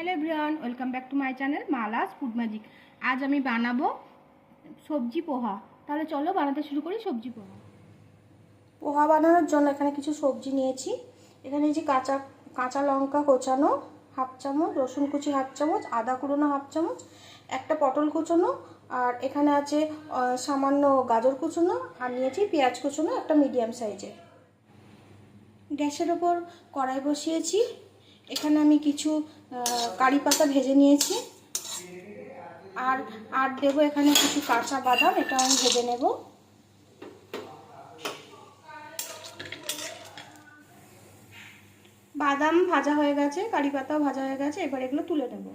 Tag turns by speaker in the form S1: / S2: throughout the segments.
S1: Hello everyone welcome back to my channel Mala's food magic আজ আমি বানাবো সবজি পোহা। তাহলে চলো বানাতে শুরু করি সবজি পোহা।
S2: পোহা বানানোর জন্য এখানে কিছু সবজি নিয়েছি। এখানে যে কাঁচা কাঁচা লঙ্কা কোচানো হাফ চামচ, রসুন কুচি হাফ চামচ, আদা কুড়োনো হাফ চামচ, একটা পটল কুচোনো, আর এখানে আছে সামান্য গাজর কুচোনো, আর নিয়েছি পেঁয়াজ কুচোনো একটা মিডিয়াম সাইজের। গ্যাসের ওপর কড়াই বসিয়েছি। এখানে আমি কিছু কারি পাতা ভেজে নিয়েছি। আর আর দেবো এখানে কিছু কাঁচা বাদাম, এটা আমি ভেজে নেব। বাদাম ভাজা হয়ে গেছে, কারি পাতাও ভাজা হয়ে গেছে, এবার এগুলো তুলে নেব।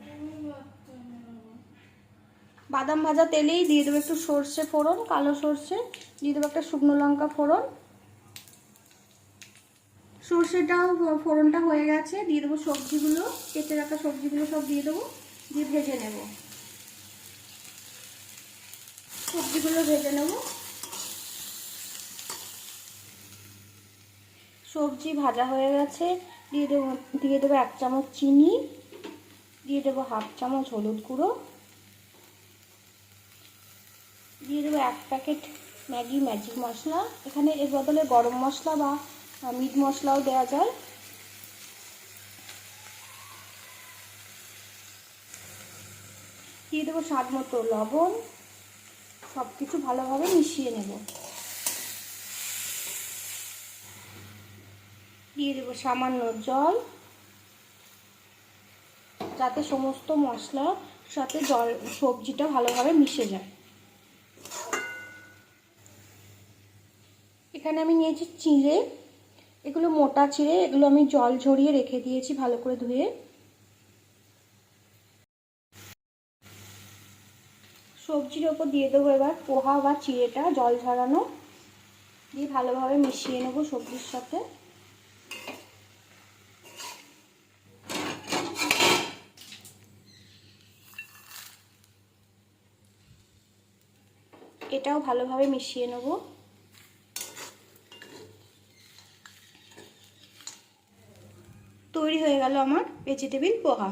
S2: বাদাম ভাজা তেলেই দিয়ে দেবো একটু সর্ষে ফোড়ন, কালো সর্ষে, দিয়ে দেবো একটা শুকনো লঙ্কা ফোড়ন। সর্ষেটাও ফোড়নটা হয়ে গেছে, দিয়ে দেবো সবজিগুলো, কেটে রাখা সবজিগুলো সব দিয়ে দেবো, দিয়ে ভেজে নেব। সবজিগুলো ভেজে নেব। সবজি ভাজা হয়ে গেছে, দিয়ে দেবো দিয়ে দেবো এক চামচ চিনি, দিয়ে দেবো হাফ চামচ হলুদ গুঁড়ো, দিয়ে দেবো এক প্যাকেট ম্যাগি ম্যাজিক মশলা। এখানে এর বদলে গরম মশলা বা মিট মশলাও দেওয়া যায়। দিয়ে দেবো স্বাদ মতো লবণ। সব কিছু ভালোভাবে মিশিয়ে নেব। দিয়ে দেবো সামান্য জল। যাতে সমস্ত মশলার সাথে জল, সবজিটা ভালোভাবে মিশে যায়। এখানে আমি নিয়েছি চিঁড়ে। এগুলো মোটা চিঁড়ে, এগুলো আমি জল ঝরিয়ে রেখে দিয়েছি ভালো করে ধুয়ে। সবজির ওপর দিয়ে দেবো এবার পোহা বা চিঁড়েটা, জল ঝরানো। দিয়ে ভালোভাবে মিশিয়ে নেব সবজির সাথে। এটাও ভালোভাবে মিশিয়ে নেব। তৈরি হয়ে গেল আমার ভেজিটেবিল পোহা।